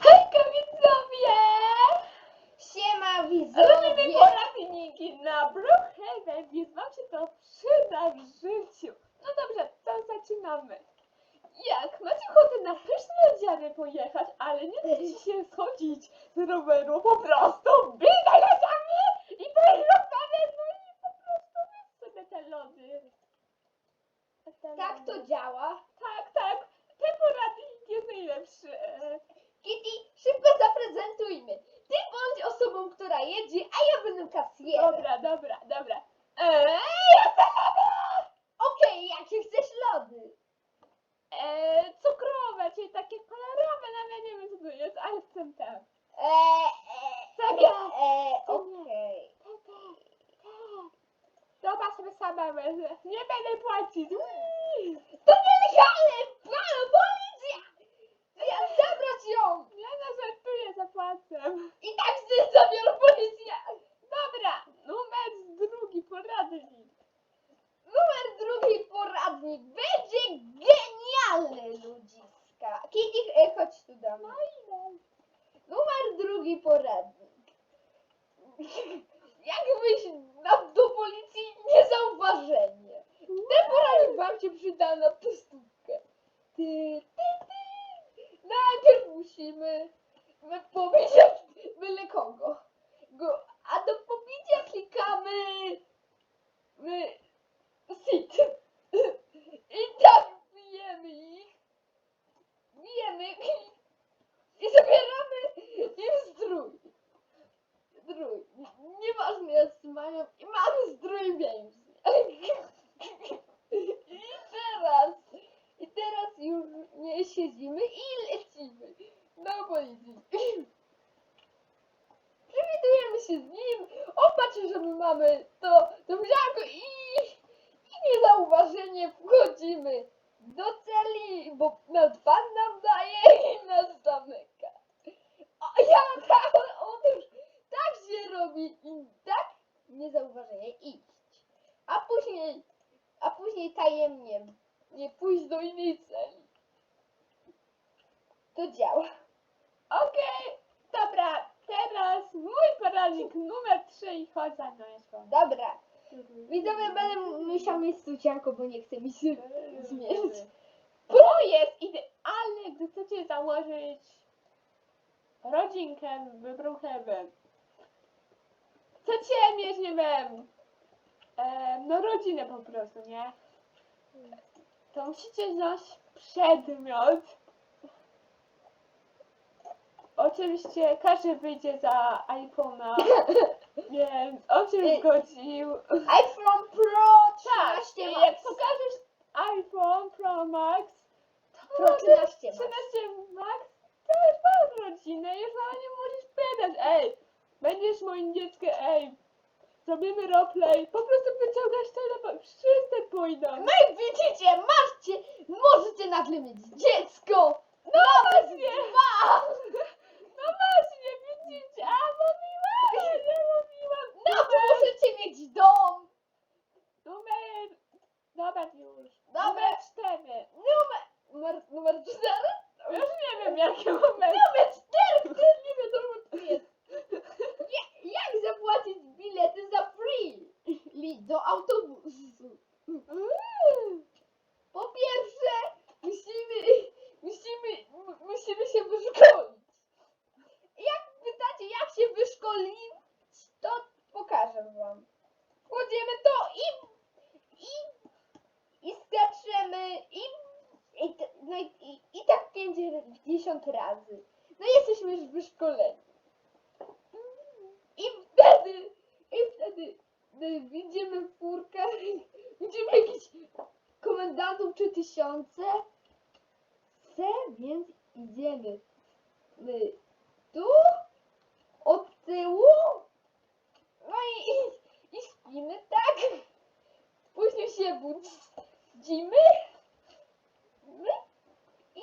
Hejka widzowie! Siema Robimy widzowie! poradniki na Brookhaven, więc wam się to przyda w życiu. No dobrze, to zaczynamy. Jak macie ochotę na pyszne lodziany pojechać, ale nie chcecie się schodzić z roweru, po prostu biegnę lodziami i pojechane, no i po prostu wy sobie te lody. Te Tak lody. to działa. Tak, tak. Ten poradnik najlepszy. Kitty, szybko zaprezentujmy. Ty bądź osobą, która jedzie, a ja będę kasjerem. Dobra, dobra, dobra. Eee, jestem lody! Okej, jakie chcesz lody? Eee, cukrowe, czyli takie kolorowe, nawet nie wiem co to jest, ale chcę. Eee, eee, Takie. eee, okej. Te, te, te. Dobra, sobie sama wezmę. Nie będę płacić. Uii. To nielegalne! Pana policja! Ja zabrać ją! Ja na I tak się zabiorę policja! Dobra, numer drugi, poradnik. Numer drugi poradnik będzie genialny, ludziska. Kitty, e, chodź tu do mnie. No. Numer drugi poradnik. Jak wyjść na, do policji niezauważenie? Ten poradnik wam się przyda na pustówkę. Ty, ty, ty. Najpierw musimy my powiedzieć byle kogo. Go, a do pobicia klikamy my sit. I tak bijemy ich. Bijemy ich. I zabieramy im zdrój. Zdrój. Nieważne jest mają i mamy zdrój więźni. I teraz, i teraz już nie siedzimy i lecimy do policji. Przywitujemy się z nim, opatrzy, że my mamy to, to wziąłko i, i niezauważenie wchodzimy do celi, bo pan nam daje i nas zamyka. A ja tak, otóż tak się robi i tak niezauważenie iść. A później, a później tajemnie nie pójść do innej celi. To działa. Okej, dobra, teraz mój poradnik numer 3 i chodź za mną jeszcze. Dobra. Widzowie, będę musiał mieć sucianko, bo nie chce mi się zmienić. To jest idealne, gdy chcecie założyć rodzinkę w Brookhaven. Chcecie mieć, nie wiem, e, no rodzinę po prostu, nie? To musicie wziąć przedmiot. Oczywiście każdy wyjdzie za iPhone'a, więc on się Ej. zgodził. iPhone Pro Tak, 13 i Max. jak pokażesz iPhone Pro Max, Pro 13 Max. 13 Max, to już masz rodzinę, już nawet nie musisz pytać, ej, będziesz moim dzieckiem, ej, zrobimy roleplay, po prostu wyciągasz telefon, wszyscy pójdą. No i widzicie, macie, możecie nagle mieć dziecko. No Nawet właśnie. dwa. No właśnie, widzicie, a mówiłam, nie mówiłam. No to możecie mieć dom. Numer, dobra już, Dobra. numer 4. Numer, numer, numer 4. Już nie wiem jaki numer. Numer 4, który nie wiadomo co jest. Ja- Jak zapłacić bilety za free? Li do autobusu. Po pierwsze, musimy, musimy, m- musimy się wyszkolić. Jak pytacie, jak się wyszkolić, to pokażę wam. Wchodzimy to i, i, i skaczemy i, i, t- no i, i, i tak 50 razy. No jesteśmy już wyszkoleni. I wtedy, i wtedy no, widzimy furkę, widzimy jakiś komendantów czy tysiące. Chcę, więc idziemy. My tu, od tyłu, no i, i, i śpimy, tak? Później się budzimy. My i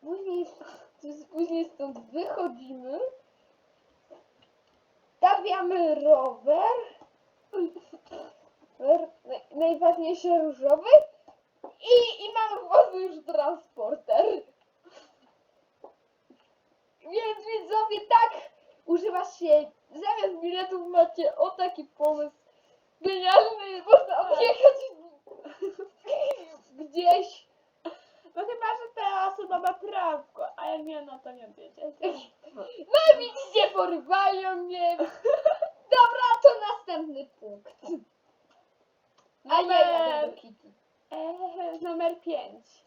później, później stąd wychodzimy. Stawiamy rower. Rower, naj- najważniejszy różowy. I, i mam własny już transporter. Więc widzowie, tak używa się, zamiast biletów macie o taki pomysł genialny, można odjechać gdzieś. No chyba, że ta osoba ma prawko, a ja nie, no to nie odjedzie. No i widzicie, mnie. Dobra, to następny punkt. A ja jadę do Kitty. Eee, numer 5.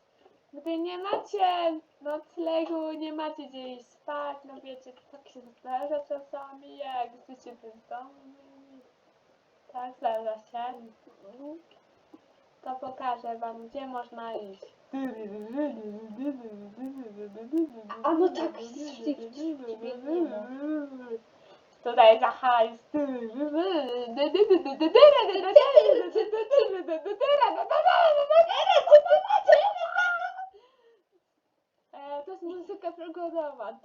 Gdy nie macie noclegu, nie macie gdzie iść spać, no wiecie, tak się zdarza czasami, jak jesteście bezdomni. Tak, zdarza się. To pokażę wam, gdzie można iść. A no tak, rzeczywiście, biegniemy. Tutaj za hajs. To jest muzyka przygodowa.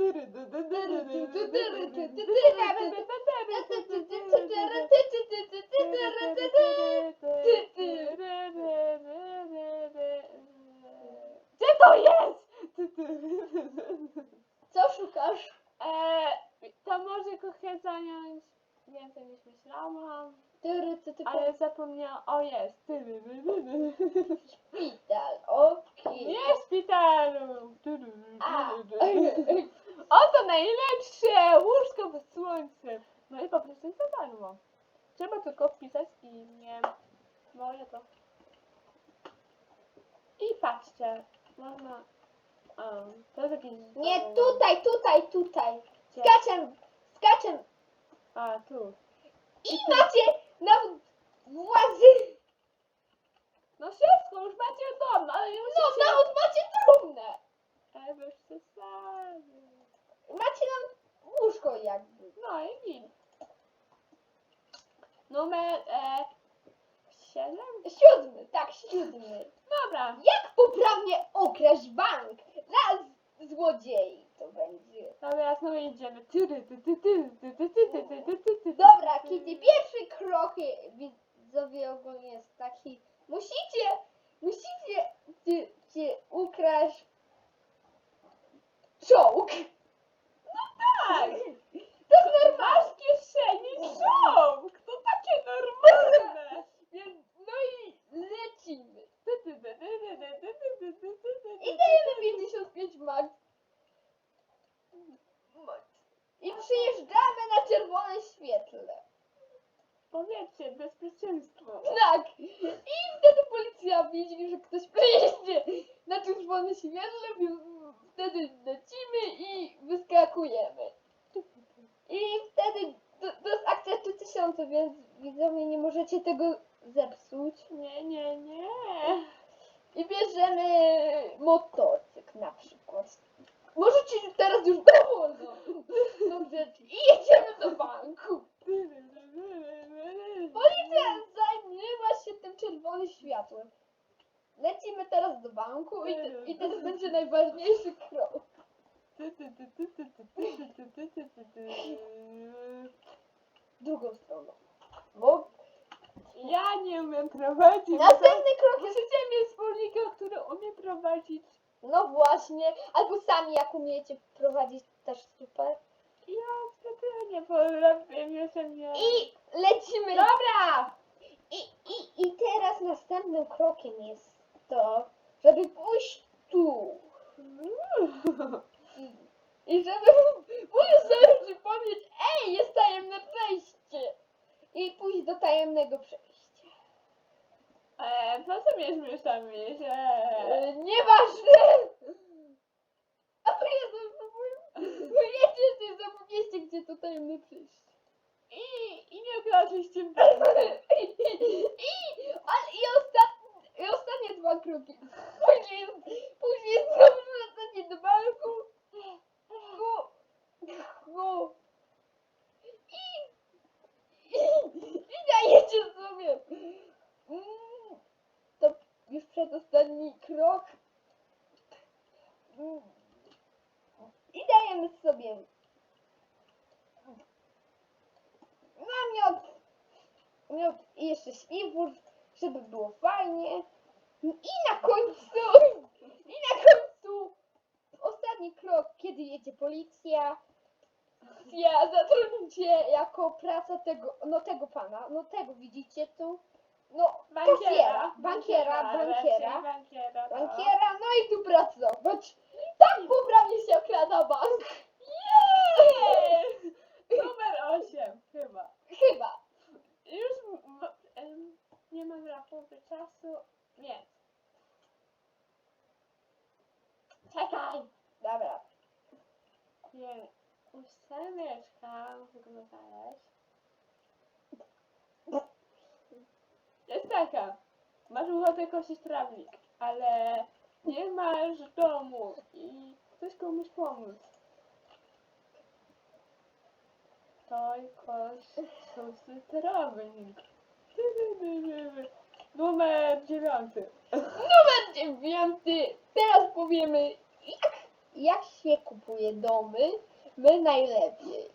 Gdzie to jest? Co szukasz? E, to może kochę zająć więcej niż myślałam, Tyry, ty, ty, ale zapomniałam. O jest. Szpital, okej. Nie w szpitalu. A. Oto najlepsze łóżko pod słońcem. No i po prostu jest za darmo. Trzeba tylko wpisać imię. Moje to. I patrzcie. Można... O, to jest. Nie, tutaj, tutaj, tutaj. Gdzie? Skaczem, skaczem. A, tu. I macie nawet władzy. No wszystko, już macie dom, ale nie No, musicie... nawet macie trumnę. E, bez przesady. Macie nam łóżko jakby. No i git. Numer... E, siedem? Siódmy, tak, siódmy. Dobra. Jak poprawnie okraść bank? Raz złodziei to będzie. Dobra, znowu idziemy. Tyry, ty, ty, ty, ty, ty, ty, ty, ty, ty, ty, ty, Dobra. Kitty, pierwszy krok widzowie ogólnie jest taki. Musicie, musicie ty, ty ukraść czołg. Tak! Lecimy i wyskakujemy. I wtedy to, to jest akcja 3000, więc widzowie nie możecie tego zepsuć. Nie, nie, nie. I bierzemy motocykl na przykład. Możecie teraz już rzecz. I jedziemy do banku. Policja zajmuje się tym czerwonym światłem. Lecimy teraz do banku i, i teraz będzie najważniejszy krok. Drugą stroną. Bo Ja nie umiem prowadzić. następny krok jest... Możecie mieć wspólnika, który umie prowadzić. No właśnie, albo sami jak umiecie prowadzić też super. Ja wtedy nie potrafię, jestem nie. I lecimy. Dobra! I, i, I teraz następnym krokiem jest to, żeby pójść tu. I żeby musisz sobie przypomnieć, ej, jest tajemne przejście. I pójść do tajemnego przejścia. E, po co mieliśmy już tam iść? E, E, nieważne! A to Jezu, wiecie, że zapomnieliście, gdzie to tajemne przejście. I, I nie okradliście w I, i, i, I ostatnie dwa kroki. Później jest, później jest znowu wracanie do banku. Go, go. I, i, i dajecie sobie. Mm, To już przedostatni krok. Mm, I dajemy sobie namiot, miód i jeszcze śpiwór, żeby było fajnie. I na końcu, i na końcu ostatni krok, kiedy jedzie policja. propozycja zatrudnicie jako praca tego, no tego pana, no tego widzicie tu, no kasjera, bankiera, raczej bankiera, bankiera, tak. bankiera, no i tu pracować. Tak poprawnie się okrada bank. Jej! Numer 8 chyba. Chyba. Już m- m- em, nie mam rachunku czasu, więc. Czekaj! Dobra. Nie, ósemeczka, muszę go znaleźć. Jest taka. Masz ochotę kosić trawnik, ale nie masz domu i chcesz komuś pomóc. To koś szósty trawnik. Numer dziewiąty. Numer dziewiąty. Teraz powiemy, jak, jak się kupuje domy. My najlepiej.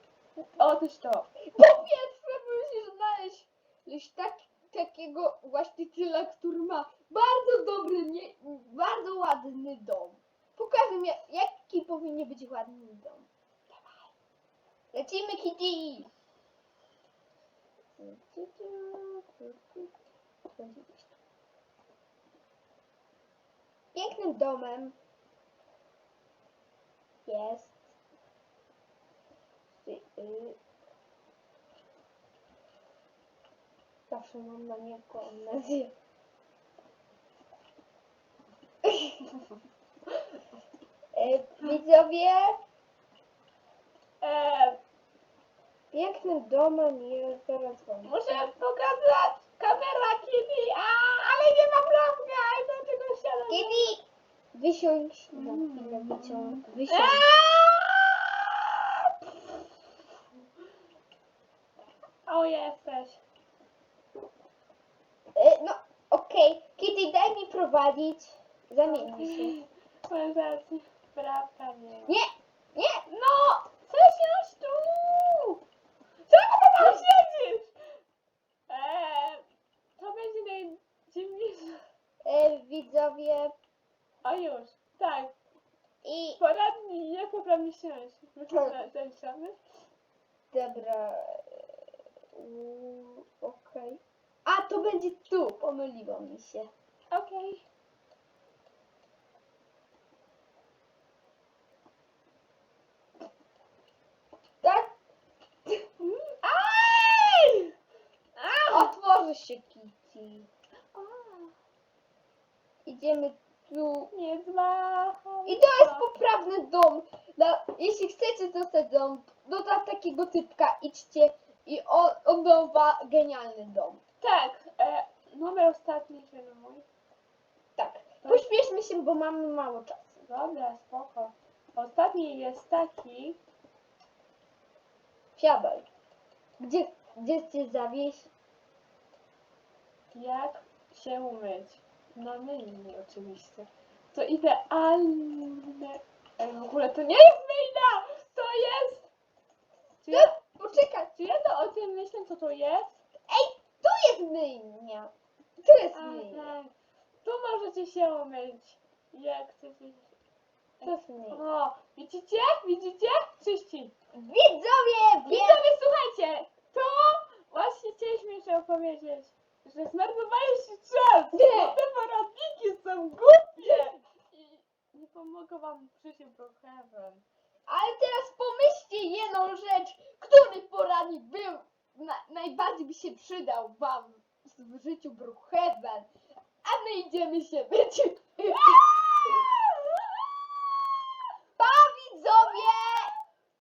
Otóż to. Po pierwsze musisz znaleźć gdzieś tak, takiego właściciela, który ma bardzo dobry, nie, bardzo ładny dom. Pokażę mi, jaki powinien być ładny dom. Dawaj. Lecimy, Kitty! Pięknym domem jest Zawsze mam na niego amnezję. E, Widzowie, Eee, pięknym domem jest zaraz wam. muszę pokazać kamera Kitty, a, ale nie mam rąbka, i dlaczego siadam? Kiedy wysiądź, na chwilę wyciąg, wysiądź. O, jesteś. E, no, okej. Kitty, daj mi prowadzić. Zamienimy się. Masz rację. Prawda, nie. Nie, nie, No! Przesiądź tu! Czemu ty tam siedzisz? Eee, to będzie najdziwniejsze. e, widzowie. O już, tak. I Poradnij, jak poprawnie siąść. Ten siąść. dobra. Mm, Okej. A, to będzie tu. Pomyliło mi się. Okej. Tak? Aj! Au! Otworzy się Kitty. A, Idziemy tu. Nie zmachaj. I to jest poprawny dom. Dla, jeśli chcecie dostać dom, do ta- takiego typka idźcie i on, on genialny dom. Tak, e, numer ostatni, czyli mój. Tak. Pośpieszmy się, bo mamy mało czasu. Dobra, spoko. Ostatni jest taki, Siadaj. Gdzie, gdzie cię zawieźć? jak się umyć. No myjni oczywiście. To idealne. Ej, w ogóle to nie jest myjna! To jest... Czy ja, Poczekaj. czy ja to o tym myślę, co to jest? Jest myjnia. Tu jest myjnia. tak. Tu możecie się umyć. Jak chcecie. To jest myjnia. O, widzicie? Widzicie? Czyści. Widzowie, wiem. Widzowie, słuchajcie! To właśnie chcieliśmy jeszcze opowiedzieć, że zmarnowaliście czas! Nie. Bo te poradniki są głupie! I nie pomogą wam w życiu. Ale teraz pomyślcie jedną rzecz, który poradnik był, na, najbardziej by się przydał wam w życiu Brookhaven. A my idziemy się myć